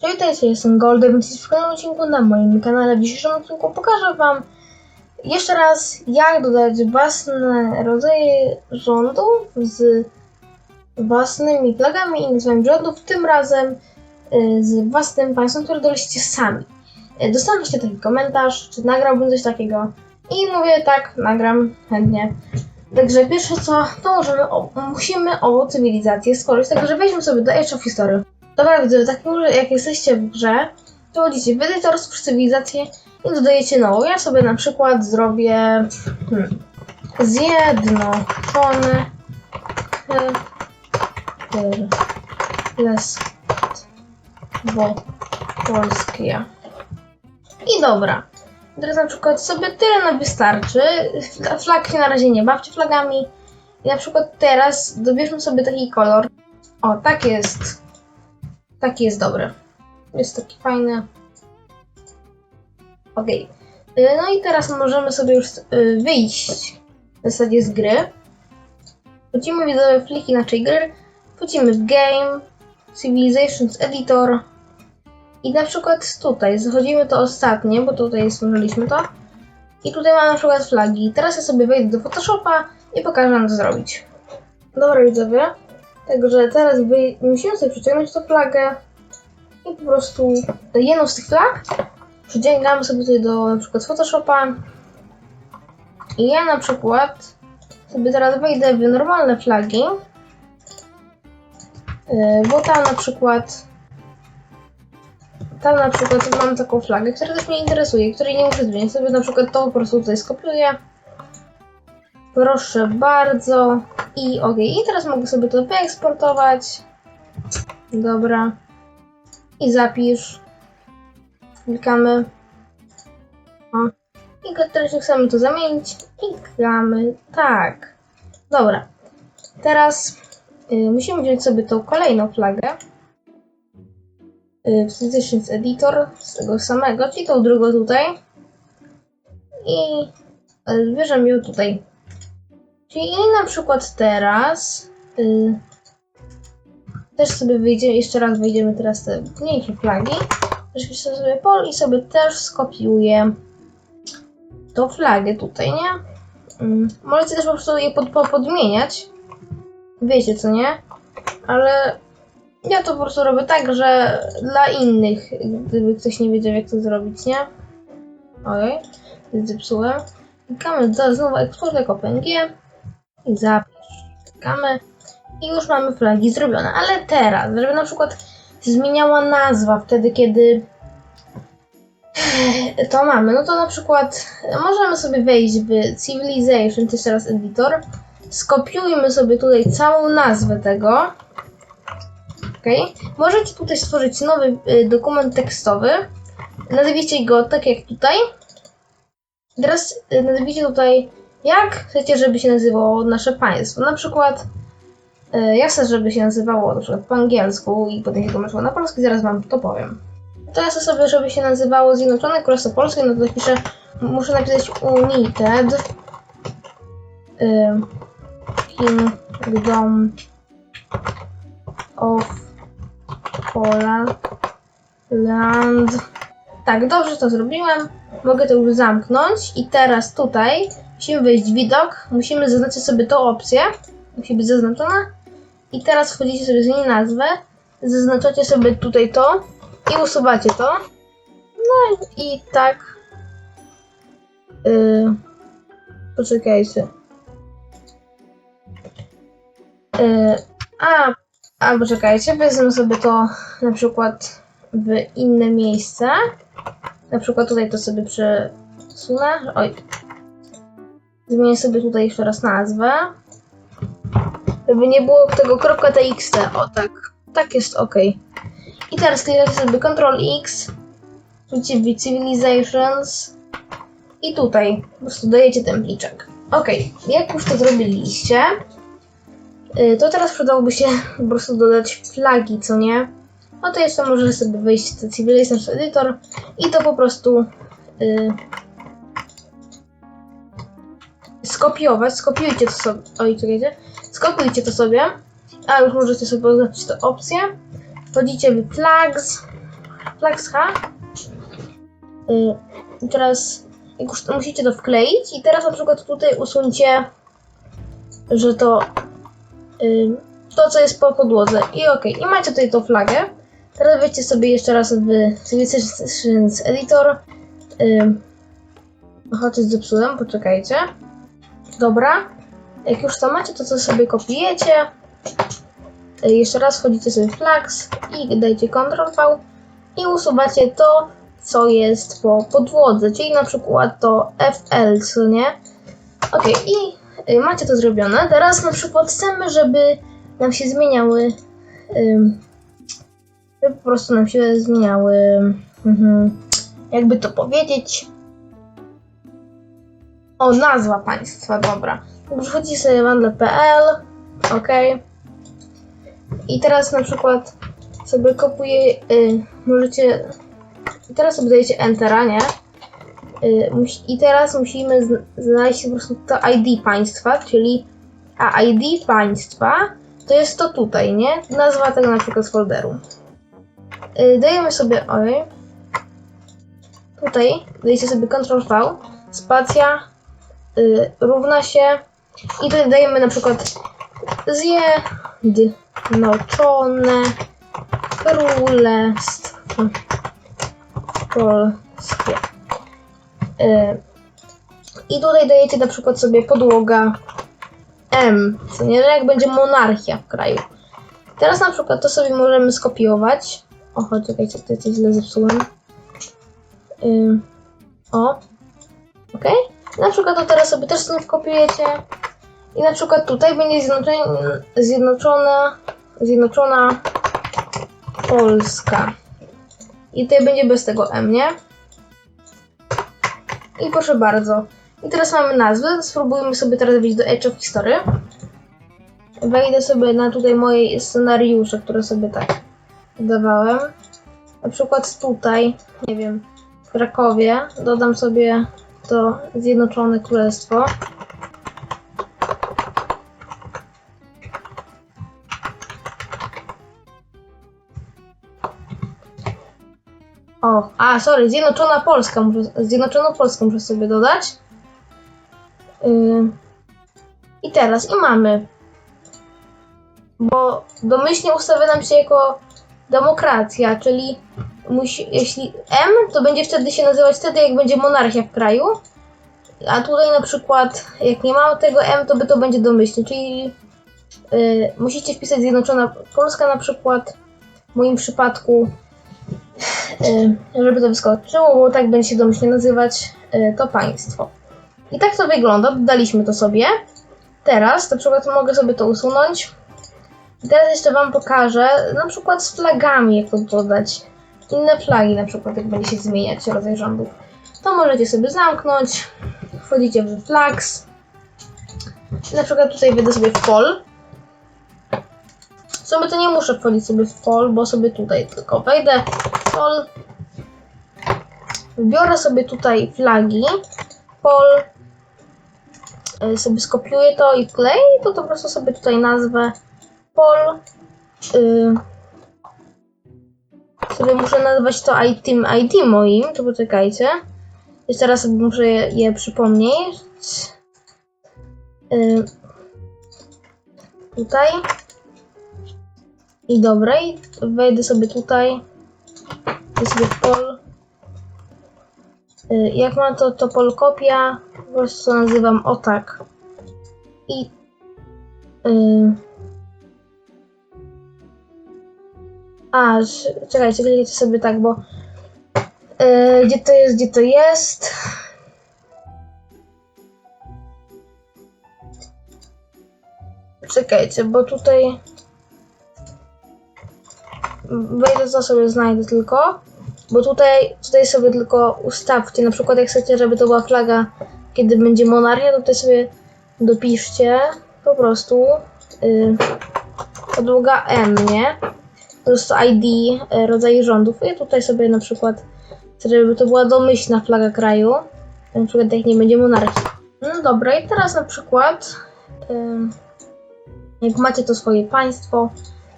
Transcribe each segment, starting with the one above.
Cześć, witajcie, jestem Golden, w kolejnym odcinku na moim kanale. W dzisiejszym odcinku pokażę Wam jeszcze raz, jak dodać własne rodzaje rządów z własnymi flagami i nazwami rządów, tym razem y, z własnym państwem, które dodaliście sami. Y, Dostałem jeszcze taki komentarz, czy nagrałbym coś takiego i mówię tak, nagram chętnie. Także pierwsze co, to możemy o, musimy o cywilizację skończyć, także weźmy sobie do Age of History. Dobra, widzę, w takim jak jesteście w grze, to chodzicie w edytor, stwórz cywilizację i dodajecie nową. Ja sobie na przykład zrobię hmm, zjednoczone Królestwo Polskie. I dobra. Teraz na przykład sobie tyle nam wystarczy. Fla- Flag się na razie nie bawcie flagami. I na przykład teraz dobierzmy sobie taki kolor. O, tak jest. Taki jest dobry. Jest taki fajny. Y, No i teraz możemy sobie już y, wyjść w zasadzie z gry. Wchodzimy w pliki naszej gry. Wchodzimy w Game, Civilizations Editor. I na przykład tutaj zachodzimy to ostatnie, bo tutaj stworzyliśmy to. I tutaj mamy na przykład flagi. Teraz ja sobie wejdę do Photoshopa i pokażę wam to zrobić. Dobra widzowie. Także teraz wy... musimy sobie przyciągnąć tą flagę i po prostu jedną z tych flag przyciągamy sobie tutaj do na przykład Photoshopa i ja na przykład sobie teraz wejdę w normalne flagi, yy, bo tam na przykład tam na przykład mam taką flagę, która też mnie interesuje, której nie muszę zmienić. Sobie na przykład to po prostu tutaj skopiuję. Proszę bardzo. I ok, i teraz mogę sobie to wyeksportować. Dobra. I zapisz. Klikamy. O. I teraz chcemy to zamienić. I klikamy. Tak. Dobra. Teraz y, musimy wziąć sobie tą kolejną flagę. Y, w Physicians Editor z tego samego, czyli tą drugą tutaj. I y, bierzemy ją tutaj. Czyli na przykład teraz y, też sobie wyjdziemy, jeszcze raz wejdziemy teraz te mniejsze flagi. Przepiszę sobie pol i sobie też skopiuję tą flagę tutaj, nie? Mm, możecie też po prostu je pod, po- podmieniać. Wiecie co, nie? Ale ja to po prostu robię tak, że dla innych, gdyby ktoś nie wiedział jak to zrobić, nie? Okej, okay. zepsułem. Klikamy znowu eksport jako PNG i zapisz. Klikamy i już mamy flagi zrobione. Ale teraz, żeby na przykład zmieniała nazwa wtedy, kiedy to mamy, no to na przykład możemy sobie wejść w Civilization, to jeszcze raz editor, skopiujmy sobie tutaj całą nazwę tego. Ok. Możecie tutaj stworzyć nowy y, dokument tekstowy. Nazwijcie go tak jak tutaj. Teraz y, nazwijcie tutaj, jak chcecie, żeby się nazywało nasze państwo. Na przykład y, ja chcę, żeby się nazywało na przykład po angielsku i potem się tłumaczyło na polski, zaraz wam to powiem. To ja chcę sobie, żeby się nazywało Zjednoczone Królestwo Polskie, no to piszę, muszę napisać United y, Kingdom of Poland. Tak, dobrze to zrobiłem. Mogę to już zamknąć i teraz tutaj musimy wejść w widok, musimy zaznaczyć sobie tą opcję, musi być zaznaczona i teraz wchodzicie sobie zmienić nazwę, zaznaczacie sobie tutaj to i usuwacie to. No i tak. Yy, poczekajcie. Yy, a, a poczekajcie, wezmę sobie to na przykład w inne miejsce. Na przykład tutaj to sobie przesunę. Oj. Zmienię sobie tutaj jeszcze raz nazwę. Żeby nie było tego txt. O tak. Tak jest ok. I teraz klikacie sobie Ctrl X, w Civilizations i tutaj po prostu dajecie ten pliczek. Ok, jak już to zrobiliście, y, to teraz przydałoby się po prostu dodać flagi, co nie? No to jeszcze możecie sobie wejść w Civilizations Editor i to po prostu y, skopiować. Skopiujcie to sobie. Oj, czekajcie. Skopiujcie to sobie. A już możecie sobie oznaczyć tę opcję. Wchodzicie w flags, flags H. Y, i teraz już to musicie to wkleić i teraz na przykład tutaj usuńcie, że to y, to, co jest po podłodze. I ok, i macie tutaj tą flagę. Teraz wejdźcie sobie jeszcze raz w Civilizations Editor. Ym, Chociaż zepsułem, poczekajcie. Dobra. Jak już to macie, to co sobie kopiujecie. Y, Jeszcze raz wchodzicie sobie w flags i dajcie Ctrl V i usuwacie to, co jest po podłodze, czyli na przykład to FL, co nie? Ok, i y, macie to zrobione. Teraz na przykład chcemy, żeby nam się zmieniały, żeby po prostu nam się zmieniały, mhm, jakby to powiedzieć, o, nazwa państwa, dobra. Wchodzicie sobie w handle.pl, ok. I teraz na przykład sobie kopiuje, y, możecie, teraz sobie dajecie Entera, nie? Y, I teraz musimy zn- znaleźć po prostu to ID państwa, czyli a ID państwa to jest to tutaj, nie? Nazwa tego na przykład folderu. Y, dajemy sobie, oj, tutaj dajecie sobie Ctrl V, spacja y, równa się i tutaj dajemy na przykład zjednoczone królestwo polskie. Y, I tutaj dajecie na przykład sobie podłoga M, co nie, jak będzie monarchia w kraju. Teraz na przykład to sobie możemy skopiować. O, chodź, czekajcie, tutaj coś źle zepsułem. Ym, o, ok. Na przykład to teraz sobie też znów kopiujecie. I na przykład tutaj będzie zjednoczona, zjednoczona, Polska. I tutaj będzie bez tego M, nie? I proszę bardzo. I teraz mamy nazwę. Spróbujmy sobie teraz wejść do Edge of History. Wejdę sobie na tutaj moje scenariusze, które sobie tak dawałem. Na przykład tutaj, nie wiem, w Krakowie dodam sobie to Zjednoczone Królestwo. O, a sorry, Zjednoczona Polska, muszę, Zjednoczoną Polskę muszę sobie dodać. Yy. I teraz, i mamy. Bo domyślnie ustawia nam się jako demokracja, czyli musi, jeśli M, to będzie wtedy się nazywać wtedy, jak będzie monarchia w kraju. A tutaj na przykład, jak nie ma tego M, to by to będzie domyślnie, czyli yy, musicie wpisać Zjednoczona Polska na przykład. W moim przypadku y, żeby to wyskoczyło, bo tak będzie się domyślnie nazywać y, to państwo. I tak to wygląda, dodaliśmy to sobie. Teraz na przykład mogę sobie to usunąć. I teraz jeszcze Wam pokażę, na przykład z flagami, jak to dodać. Inne flagi na przykład, jak będzie się zmieniać rodzaj rządów. To możecie sobie zamknąć, wchodzicie w flags. Na przykład tutaj wejdę sobie w pol. W sumie to nie muszę wchodzić sobie w pol, bo sobie tutaj tylko wejdę w pol. Wybiorę sobie tutaj flagi. Pol. Y, Sobie skopiuję to i wkleję, to, to po prostu sobie tutaj nazwę pol. Y, sobie muszę nazwać to i- tym ID moim, to poczekajcie. Jeszcze raz sobie muszę je, je przypomnieć. Y, tutaj. I dobra, i wejdę sobie tutaj. Wejdę sobie w pol. Y, Jak mam to, to pol kopia, po prostu nazywam o tak. I. Y, a, czekajcie, klikajcie sobie tak, bo. Y, gdzie to jest, gdzie to jest? Czekajcie, bo tutaj. Wejdę, to sobie znajdę tylko. Bo tutaj, tutaj sobie tylko ustawcie, na przykład jak chcecie, żeby to była flaga, kiedy będzie monarchia, to tutaj sobie dopiszcie po prostu y, podłoga M, nie? Po prostu ID, y, rodzaj rządów. I tutaj sobie na przykład, żeby to była domyślna flaga kraju, na przykład jak nie będzie monarchii. No dobra, i teraz na przykład, jak macie to swoje państwo,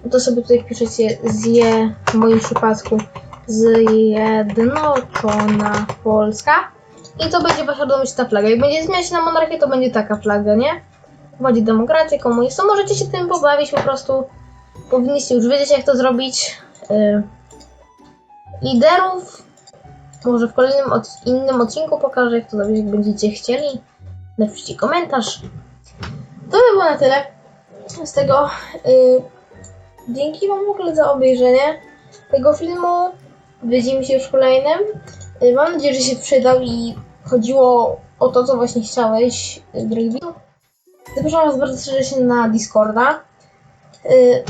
no to sobie tutaj piszecie zje, w moim przypadku, Zjednoczona Polska. I to będzie wasza domyślna flaga. Jak będzie zmieniać na monarchię, to będzie taka flaga, nie? Wodzi demokrację, komunizm. Możecie się tym pobawić po prostu. Powinniście już wiedzieć, jak to zrobić. Yy, liderów. Może w kolejnym od, innym odcinku pokażę, jak to zrobić, jak będziecie chcieli. Napiszcie komentarz. To by było na tyle z tego. Yy, dzięki Wam w ogóle za obejrzenie tego filmu. Widzimy się już w kolejnym. Yy, mam nadzieję, że się przydał i chodziło o to, co właśnie chciałeś, yy, drogi. Zapraszam Was bardzo serdecznie na Discorda,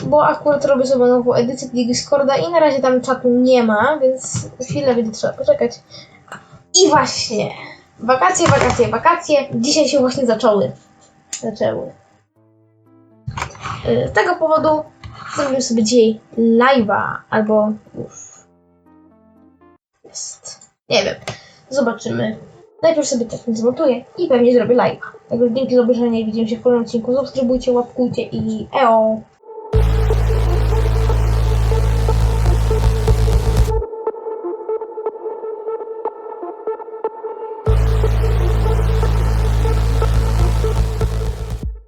bo akurat robię sobie nową edycję Discorda i na razie tam czatu nie ma, więc chwilę będzie trzeba poczekać. I właśnie, wakacje, wakacje, wakacje, dzisiaj się właśnie zaczęły. Zaczęły. Yy, Z tego powodu zrobimy sobie dzisiaj live'a, albo jest. Nie wiem. Zobaczymy. Najpierw sobie tak zmontuję i pewnie zrobię live'a. Także dzięki za obejrzenie. Widzimy się w kolejnym odcinku. Subskrybujcie, łapkujcie i eo!